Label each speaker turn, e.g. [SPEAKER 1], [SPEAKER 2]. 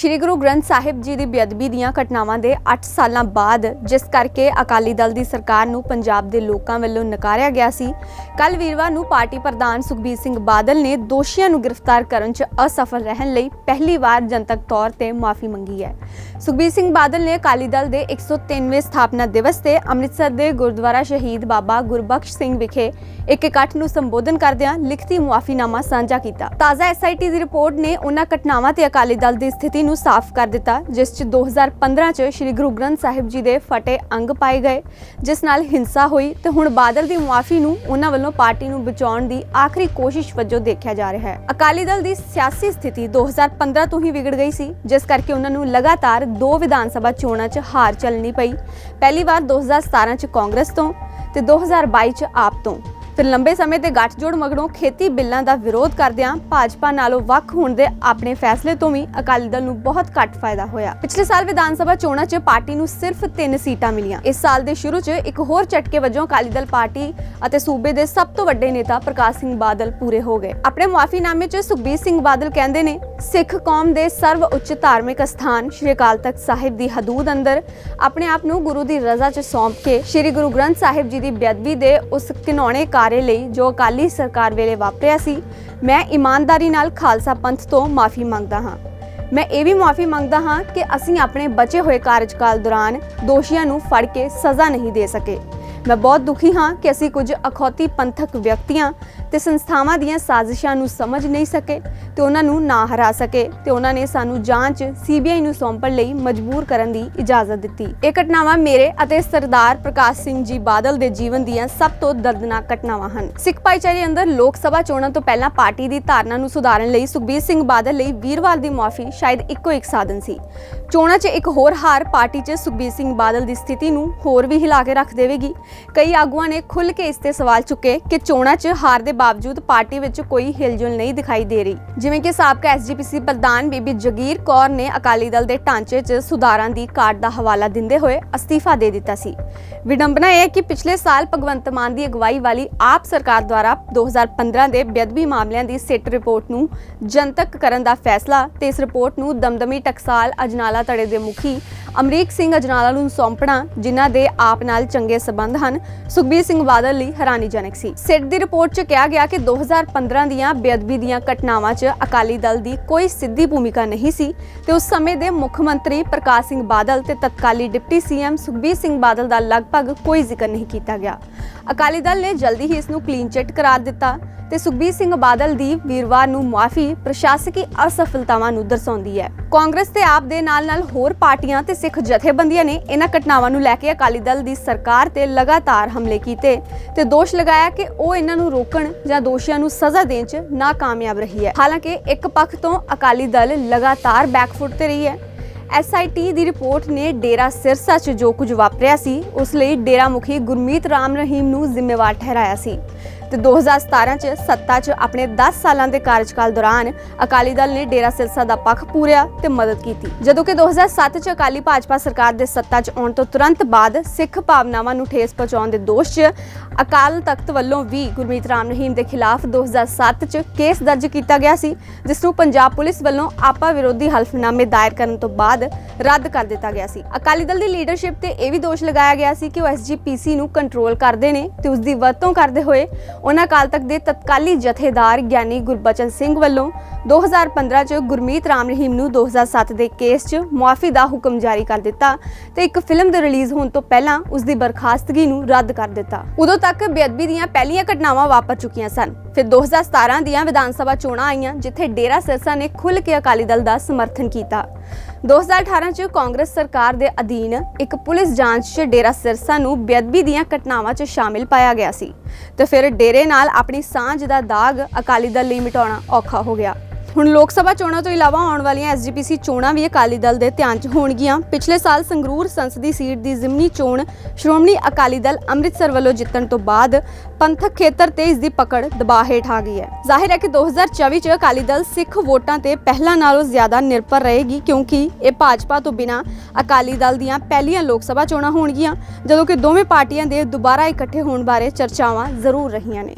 [SPEAKER 1] ਸ਼੍ਰੀ ਗੁਰੂ ਗ੍ਰੰਥ ਸਾਹਿਬ ਜੀ ਦੀ ਬੇਅਦਬੀ ਦੀਆਂ ਘਟਨਾਵਾਂ ਦੇ 8 ਸਾਲਾਂ ਬਾਅਦ, ਜਿਸ ਕਰਕੇ ਅਕਾਲੀ ਦਲ ਦੀ ਸਰਕਾਰ ਨੂੰ ਪੰਜਾਬ ਦੇ ਲੋਕਾਂ ਵੱਲੋਂ ਨਕਾਰਿਆ ਗਿਆ ਸੀ ਕੱਲ ਵੀਰਵਾਰ ਨੂੰ ਪਾਰਟੀ ਪ੍ਰਧਾਨ ਸੁਖਬੀਰ ਸਿੰਘ ਬਾਦਲ ਨੇ ਦੋਸ਼ੀਆਂ ਨੂੰ ਗ੍ਰਿਫਤਾਰ ਕਰਨ 'ਚ ਅਸਫਲ ਰਹਿਣ ਲਈ ਪਹਿਲੀ ਵਾਰ ਜਨਤਕ ਤੌਰ ਤੇ ਮਾਫੀ ਮੰਗੀ ਹੈ। ਸੁਖਬੀਰ ਸਿੰਘ ਬਾਦਲ ਨੇ ਅਕਾਲੀ ਦਲ ਦੇ 103ਵੇਂ ਸਥਾਪਨਾ ਦਿਵਸ ਤੇ ਅੰਮ੍ਰਿਤਸਰ ਦੇ ਗੁਰਦੁਆਰਾ ਸ਼ਹੀਦ ਬਾਬਾ ਗੁਰਬਖਸ਼ ਸਿੰਘ ਵਿਖੇ ਇੱਕ ਇਕੱਠ ਨੂੰ ਸੰਬੋਧਨ ਕਰਦਿਆਂ ਲਿਖਤੀ ਮੁਆਫੀਨਾਮਾ ਸਾਂਝਾ ਕੀਤਾ। ਤਾਜ਼ਾ ਐਸਆਈਟੀ ਦੀ ਰਿਪੋਰਟ ਨੇ ਉਹਨਾਂ ਘਟਨਾਵਾਂ ਤੇ ਅਕਾਲੀ ਦਲ ਦੀ ਸਥਿਤੀ ਨੂੰ ਸਾਫ਼ ਕਰ ਦਿੱਤਾ, ਜਿਸ 'ਚ 2015 'ਚ ਸ੍ਰੀ ਗੁਰੂ ਗ੍ਰੰਥ ਸਾਹਿਬ ਜੀ ਦੇ ਫਟੇ ਅੰਗ ਪਾਏ ਗਏ, ਜਿਸ ਨਾਲ ਹਿੰਸਾ ਹੋਈ ਤੇ ਹੁਣ ਬਾਦਲ ਦੀ ਮੁਆਫੀ ਨੂੰ ਉਹਨਾਂ ਵੱਲੋਂ ਪਾਰਟੀ ਨੂੰ ਬਚਾਉਣ ਦੀ ਆਖਰੀ ਕੋਸ਼ਿਸ਼ ਵਜੋਂ ਦੇਖਿਆ ਜਾ ਰਿਹਾ ਹੈ। ਅਕਾਲੀ ਦਲ ਦੀ ਸਿਆਸੀ ਸਥਿਤੀ 2015 ਤੋਂ ਹੀ ਵਿਗੜ ਗਈ ਸੀ, ਜਿਸ ਕਰਕੇ ਉਹਨਾਂ ਨੂੰ ਲਗਾਤਾਰ ਦੋ ਵਿਧਾਨ ਸਭਾ ਚੋਣਾਂ 'ਚ ਹਾਰ ਚੱਲਣੀ ਪਈ। ਪਹਿਲੀ ਵਾਰ 2017 'ਚ ਕਾਂਗਰਸ ਤੋਂ ਤੇ 2022 'ਚ ਆਪ ਤੋਂ। ਤੇ ਲੰਬੇ ਸਮੇਂ ਤੇ ਗੱਠਜੋੜ ਮਗਰੋਂ ਖੇਤੀ ਬਿੱਲਾਂ ਦਾ ਵਿਰੋਧ ਕਰਦਿਆਂ ਭਾਜਪਾ ਨਾਲੋਂ ਵੱਖ ਹੋਣ ਦੇ ਆਪਣੇ ਫੈਸਲੇ ਤੋਂ ਵੀ ਅਕਾਲੀ ਦਲ ਨੂੰ ਬਹੁਤ ਘੱਟ ਫਾਇਦਾ ਹੋਇਆ। ਪਿਛਲੇ ਸਾਲ ਵਿਧਾਨ ਸਭਾ ਚੋਣਾਂ 'ਚ ਪਾਰਟੀ ਨੂੰ ਸਿਰਫ 3 ਸੀਟਾਂ ਮਿਲੀਆਂ। ਇਸ ਸਾਲ ਦੇ ਸ਼ੁਰੂ 'ਚ ਇੱਕ ਹੋਰ ਝਟਕੇ ਵਜੋਂ ਅਕਾਲੀ ਦਲ ਪਾਰਟੀ ਅਤੇ ਸੂਬੇ ਦੇ ਸਭ ਤੋਂ ਵੱਡੇ ਨੇਤਾ ਪ੍ਰਕਾਸ਼ ਸਿੰਘ ਬਾਦਲ ਪੂਰੇ ਹੋ ਗਏ। ਆਪਣੇ ਮੁਆਫੀਨਾਮੇ 'ਚ ਸੁਖਬੀਰ ਸਿੰਘ ਬਾਦਲ ਕਹਿੰਦੇ ਨੇ, ਸਿੱਖ ਕੌਮ ਦੇ ਸਰਵ ਉੱਚ ਧਾਰਮਿਕ ਸਥਾਨ ਸ਼੍ਰੀ ਅਕਾਲ ਤਖਤ ਸਾਹਿਬ ਦੀ ਹਦੂਦ ਅੰਦਰ ਆਪਣੇ ਆਪ ਨੂੰ ਗੁਰੂ ਦੀ ਰਜ਼ਾ 'ਚ ਸੌਂਪ ਕੇ ਸ਼੍ਰੀ ਗੁਰੂ ਗ੍ਰੰਥ ਸਾਹਿਬ ਜੀ ਦੀ ਬੇਅਦਬੀ ਦੇ ਉਸ ਘਿਨੌਣੇ ਕਾਰੇ ਲਈ ਜੋ ਅਕਾਲੀ ਸਰਕਾਰ ਵੇਲੇ ਵਾਪਰਿਆ ਸੀ, ਮੈਂ ਇਮਾਨਦਾਰੀ ਨਾਲ ਖਾਲਸਾ ਪੰਥ ਤੋਂ ਮਾਫੀ ਮੰਗਦਾ ਹਾਂ। ਮੈਂ ਇਹ ਵੀ ਮਾਫੀ ਮੰਗਦਾ ਹਾਂ ਕਿ ਅਸੀਂ ਆਪਣੇ ਬਚੇ ਹੋਏ ਕਾਰਜਕਾਲ ਦੌਰਾਨ ਦੋਸ਼ੀਆਂ ਨੂੰ ਫੜ ਕੇ ਸਜ਼ਾ ਨਹੀਂ ਦੇ ਸਕੇ। ਮੈਂ ਬਹੁਤ ਦੁਖੀ ਹਾਂ ਕਿ ਅਸੀਂ ਕੁਝ ਅਖੌਤੀ ਪੰਥਕ ਵਿਅਕਤੀਆਂ ਤੇ ਸੰਸਥਾਵਾਂ ਦੀਆਂ ਸਾਜ਼ਿਸ਼ਾਂ ਨੂੰ ਸਮਝ ਨਹੀਂ ਸਕੇ ਤੇ ਉਹਨਾਂ ਨੂੰ ਨਾ ਹਰਾ ਸਕੇ ਤੇ ਉਹਨਾਂ ਨੇ ਸਾਨੂੰ ਜਾਂਚ ਸੀਬੀਆਈ ਨੂੰ ਸੌਂਪਣ ਲਈ ਮਜਬੂਰ ਕਰਨ ਦੀ ਇਜਾਜ਼ਤ ਦਿੱਤੀ। ਇਹ ਘਟਨਾਵਾਂ ਮੇਰੇ ਅਤੇ ਸਰਦਾਰ ਪ੍ਰਕਾਸ਼ ਸਿੰਘ ਜੀ ਬਾਦਲ ਦੇ ਜੀਵਨ ਦੀਆਂ ਸਭ ਤੋਂ ਦਰਦਨਾਕ ਘਟਨਾਵਾਂ ਹਨ। ਸਿੱਖ ਭਾਈਚਾਰੇ ਅੰਦਰ ਲੋਕ ਸਭਾ ਚੋਣਾਂ ਤੋਂ ਪਹਿਲਾਂ ਪਾਰਟੀ ਦੀ ਧਾਰਨਾ ਨੂੰ ਸੁਧਾਰਨ ਲਈ ਸੁਖਬੀਰ ਸਿੰਘ ਬਾਦਲ ਲਈ ਵੀਰਵਾਰ ਦੀ ਮਾਫੀ ਸ਼ਾਇਦ ਇੱਕੋ ਇੱਕ ਸਾਧਨ ਸੀ। ਚੋਣਾਂ 'ਚ ਇੱਕ ਹੋਰ ਹਾਰ ਪਾਰਟੀ 'ਚ ਸੁਖਬੀਰ ਸਿੰਘ ਬਾਦਲ ਦੀ ਸਥਿਤੀ ਨੂੰ ਹੋਰ ਵੀ ਹਿਲਾ ਕੇ ਰੱਖ ਦੇਵੇਗੀ। ਕਈ ਆਗੂਆਂ ਨੇ ਖੁੱਲ੍ਹ ਕੇ ਇਸ ਤੇ ਸਵਾਲ ਚੁੱਕੇ ਕਿ ਚੋਣਾਂ 'ਚ ਹਾਰ ਦੇ ਬਾਵਜੂਦ ਪਾਰਟੀ ਵਿੱਚ ਕੋਈ ਹਿਲਜੁਲ ਨਹੀਂ ਦਿਖਾਈ ਦੇ ਰਹੀ। ਜਿਵੇਂ ਕਿ ਸਾਬਕਾ ਐਸਜੀਪੀਸੀ ਪ੍ਰਧਾਨ ਬੀਬੀ ਜਗੀਰ ਕੌਰ ਨੇ ਅਕਾਲੀ ਦਲ ਦੇ ਢਾਂਚੇ 'ਚ ਸੁਧਾਰਾਂ ਦੀ ਕਾਟ ਦਾ ਹਵਾਲਾ ਦਿੰਦੇ ਹੋਏ ਅਸਤੀਫਾ ਦੇ ਦਿੱਤਾ ਸੀ। ਵਿਡੰਬਨਾ ਇਹ ਹੈ ਕਿ ਪਿਛਲੇ ਸਾਲ ਭਗਵੰਤ ਮਾਨ ਦੀ ਅਗਵਾਈ ਵਾਲੀ ਆਪ ਸਰਕਾਰ ਦੁਆਰਾ 2015 ਦੇ ਬੇਅਦਬੀ ਮਾਮਲਿਆਂ ਦੀ ਸਿੱਟ ਰਿਪੋਰਟ ਨੂੰ ਜਨਤਕ ਕਰਨ ਦਾ ਫੈਸਲਾ ਤੇ ਇਸ ਰਿਪੋਰਟ ਨੂੰ ਦਮਦਮੀ ਟਕਸਾਲ ਅਜਨਾਲਾ ਧੜੇ ਦੇ ਮੁਖੀ ਅਮਰੀਕ ਸਿੰਘ ਅਜਨਾਲਾ ਨੂੰ ਸੌਂਪਣਾ, ਜਿਨ੍ਹਾਂ ਦੇ ਆਪ ਨਾਲ ਚੰਗੇ ਸਬੰਧ ਹਨ, ਸੁਖਬੀਰ ਸਿੰਘ ਬਾਦਲ ਲਈ ਹੈਰਾਨੀਜਨਕ ਸੀ। ਸਿੱਟ ਦੀ ਰਿਪੋਰਟ 'ਚ ਕਿਹਾ ਗਿਆ ਕਿ 2015 ਦੀਆਂ ਬੇਅਦਬੀ ਦੀਆਂ ਘਟਨਾਵਾਂ 'ਚ ਅਕਾਲੀ ਦਲ ਦੀ ਕੋਈ ਸਿੱਧੀ ਭੂਮਿਕਾ ਨਹੀਂ ਸੀ ਤੇ ਉਸ ਸਮੇਂ ਦੇ ਮੁੱਖ ਮੰਤਰੀ ਪ੍ਰਕਾਸ਼ ਸਿੰਘ ਬਾਦਲ ਤੇ ਤਤਕਾਲੀ ਡਿਪਟੀ ਸੀਐਮ ਸੁਖਬੀਰ ਸਿੰਘ ਬਾਦਲ ਦਾ ਲਗਭਗ ਕੋਈ ਜ਼ਿਕਰ ਨਹੀਂ ਕੀਤਾ ਗਿਆ। ਅਕਾਲੀ ਦਲ ਨੇ ਜਲਦੀ ਹੀ ਇਸ ਨੂੰ ਕਲੀਨ ਚਿੱਟ ਕਰਾਰ ਦਿੱਤਾ। ਤੇ ਸੁਖਬੀਰ ਸਿੰਘ ਬਾਦਲ ਦੀ ਵੀਰਵਾਰ ਨੂੰ ਮਾਫੀ ਪ੍ਰਸ਼ਾਸਕੀ ਅਸਫਲਤਾਵਾਂ ਨੂੰ ਦਰਸਾਉਂਦੀ ਹੈ। ਕਾਂਗਰਸ ਤੇ ਆਪ ਦੇ ਨਾਲ-ਨਾਲ ਹੋਰ ਪਾਰਟੀਆਂ ਤੇ ਸਿੱਖ ਜਥੇਬੰਦੀਆਂ ਨੇ ਇਹਨਾਂ ਘਟਨਾਵਾਂ ਨੂੰ ਲੈ ਕੇ ਅਕਾਲੀ ਦਲ ਦੀ ਸਰਕਾਰ ਤੇ ਲਗਾਤਾਰ ਹਮਲੇ ਕੀਤੇ ਤੇ ਦੋਸ਼ ਲਗਾਇਆ ਕਿ ਉਹ ਇਹਨਾਂ ਨੂੰ ਰੋਕਣ ਜਾਂ ਦੋਸ਼ੀਆਂ ਨੂੰ ਸਜ਼ਾ ਦੇਣ 'ਚ ਨਾਕਾਮਯਾਬ ਰਹੀ ਹੈ। ਹਾਲਾਂਕਿ ਇੱਕ ਪੱਖ ਤੋਂ ਅਕਾਲੀ ਦਲ ਲਗਾਤਾਰ ਬੈਕਫੁੱਟ ਤੇ ਰਹੀ ਹੈ। ਐਸਆਈਟੀ ਦੀ ਰਿਪੋਰਟ ਨੇ ਡੇਰਾ ਸਿਰਸਾ 'ਚ ਜੋ ਕੁਝ ਵਾਪਰਿਆ ਸੀ, ਉਸ ਲਈ ਡੇਰਾ ਮੁਖੀ ਗੁਰਮੀਤ ਰਾਮ ਰਹੀਮ ਨੂੰ ਜ਼ਿੰਮੇਵਾਰ ਠਹਿਰਾਇਆ ਸੀ। ਤੇ 2017 ਚ ਸੱਤਾ 'ਚ ਆਪਣੇ 10 ਸਾਲਾਂ ਦੇ ਕਾਰਜਕਾਲ ਦੌਰਾਨ ਅਕਾਲੀ ਦਲ ਨੇ ਡੇਰਾ ਸਿਰਸਾ ਦਾ ਪੱਖ ਪੂਰਿਆ ਤੇ ਮਦਦ ਕੀਤੀ। ਜਦੋਂ ਕਿ 2007 ਚ ਅਕਾਲੀ ਭਾਜਪਾ ਸਰਕਾਰ ਦੇ ਸੱਤਾ 'ਚ ਆਉਣ ਤੋਂ ਤੁਰੰਤ ਬਾਅਦ ਸਿੱਖ ਭਾਵਨਾਵਾਂ ਨੂੰ ਠੇਸ ਪਹੁੰਚਾਉਣ ਦੇ ਦੋਸ਼ 'ਚ ਅਕਾਲ ਤਖਤ ਵੱਲੋਂ ਵੀ ਗੁਰਮੀਤ ਰਾਮ ਰਹੀਮ ਦੇ ਖਿਲਾਫ 2007 ਚ ਕੇਸ ਦਰਜ ਕੀਤਾ ਗਿਆ ਸੀ, ਜਿਸ ਨੂੰ ਪੰਜਾਬ ਪੁਲਿਸ ਵੱਲੋਂ ਆਪਾ ਵਿਰੋਧੀ ਹਲਫਨਾਮੇ ਦਾਇਰ ਕਰਨ ਤੋਂ ਬਾਅਦ ਰੱਦ ਕਰ ਦਿੱਤਾ ਗਿਆ ਸੀ। ਅਕਾਲੀ ਦਲ ਦੀ ਲੀਡਰਸ਼ਿਪ ਤੇ ਇਹ ਵੀ ਦੋਸ਼ ਲਗਾਇਆ ਗਿਆ ਸੀ ਕਿ ਉਹ ਐਸਜੀਪੀਸੀ ਨੂੰ ਕੰਟਰੋਲ ਕਰਦੇ ਨੇ ਤੇ ਉਸ ਦੀ ਵਰਤੋਂ ਕਰਦੇ ਹੋਏ ਉਹਨਾਂ ਅਕਾਲ ਤਖਤ ਦੇ ਤਤਕਾਲੀ ਜਥੇਦਾਰ ਗਿਆਨੀ ਗੁਰਬਚਨ ਸਿੰਘ ਵੱਲੋਂ 2015 ਚ ਗੁਰਮੀਤ ਰਾਮ ਰਹੀਮ ਨੂੰ 2007 ਦੇ ਕੇਸ 'ਚ ਮੁਆਫੀ ਦਾ ਹੁਕਮ ਜਾਰੀ ਕਰ ਦਿੱਤਾ ਤੇ ਇੱਕ ਫਿਲਮ ਦੇ ਰਿਲੀਜ਼ ਹੋਣ ਤੋਂ ਪਹਿਲਾਂ ਉਸ ਦੀ ਬਰਖਾਸਤਗੀ ਨੂੰ ਰੱਦ ਕਰ ਦਿੱਤਾ। ਉਦੋਂ ਤੱਕ ਬੇਅਦਬੀ ਦੀਆਂ ਪਹਿਲੀਆਂ ਘਟਨਾਵਾਂ ਵਾਪਰ ਚੁੱਕੀਆਂ ਸਨ। ਫਿਰ 2017 ਦੀਆਂ ਵਿਧਾਨ ਸਭਾ ਚੋਣਾਂ ਆਈਆਂ, ਜਿੱਥੇ ਡੇਰਾ ਸਿਰਸਾ ਨੇ ਖੁੱਲ੍ਹ ਕੇ ਅਕਾਲੀ ਦਲ ਦਾ ਸਮਰਥਨ ਕੀਤਾ। 2018 ਚ ਕਾਂਗਰਸ ਸਰਕਾਰ ਦੇ ਅਧੀਨ ਇੱਕ ਪੁਲਿਸ ਜਾਂਚ 'ਚ ਡੇਰਾ ਸਿਰਸਾ ਨੂੰ ਬੇਅਦਬੀ ਦੀਆਂ ਘਟਨਾਵਾਂ 'ਚ ਸ਼ਾਮਿਲ ਪਾਇਆ ਗਿਆ ਸੀ। ਤੇ ਫਿਰ ਡੇਰੇ ਨਾਲ ਆਪਣੀ ਸਾਂਝ ਦਾ ਦਾਗ ਅਕਾਲੀ ਦਲ ਲਈ ਮਿਟਾਉਣਾ ਔਖਾ ਹੋ ਗਿਆ। ਹੁਣ ਲੋਕ ਸਭਾ ਚੋਣਾਂ ਤੋਂ ਇਲਾਵਾ ਆਉਣ ਵਾਲੀਆਂ ਐਸਜੀਪੀਸੀ ਚੋਣਾਂ ਵੀ ਅਕਾਲੀ ਦਲ ਦੇ ਧਿਆਨ 'ਚ ਹੋਣਗੀਆਂ। ਪਿਛਲੇ ਸਾਲ ਸੰਗਰੂਰ ਸੰਸਦੀ ਸੀਟ ਦੀ ਜ਼ਿਮਨੀ ਚੋਣ ਸ਼੍ਰੋਮਣੀ ਅਕਾਲੀ ਦਲ ਅੰਮ੍ਰਿਤਸਰ ਵੱਲੋਂ ਜਿੱਤਣ ਤੋਂ ਬਾਅਦ ਪੰਥਕ ਖੇਤਰ ਤੇ ਇਸ ਦੀ ਪਕੜ ਦਬਾਅ ਹੇਠ ਆ ਗਈ ਹੈ। ਜ਼ਾਹਿਰ ਹੈ ਕਿ 2024 'ਚ ਅਕਾਲੀ ਦਲ ਸਿੱਖ ਵੋਟਾਂ ਤੇ ਪਹਿਲਾਂ ਨਾਲੋਂ ਜ਼ਿਆਦਾ ਨਿਰਭਰ ਰਹੇਗੀ ਕਿਉਂਕਿ ਇਹ ਭਾਜਪਾ ਤੋਂ ਬਿਨਾਂ ਅਕਾਲੀ ਦਲ ਦੀਆਂ ਪਹਿਲੀਆਂ ਲੋਕ ਸਭਾ ਚੋਣਾਂ ਹੋਣਗੀਆਂ, ਜਦੋਂ ਕਿ ਦੋਵੇਂ ਪਾਰਟੀਆਂ ਦੇ ਦੁਬਾਰਾ ਇਕੱਠੇ ਹੋਣ ਬਾਰੇ ਚਰਚਾਵਾਂ ਜ਼ਰੂਰ ਰਹੀਆਂ ਨੇ।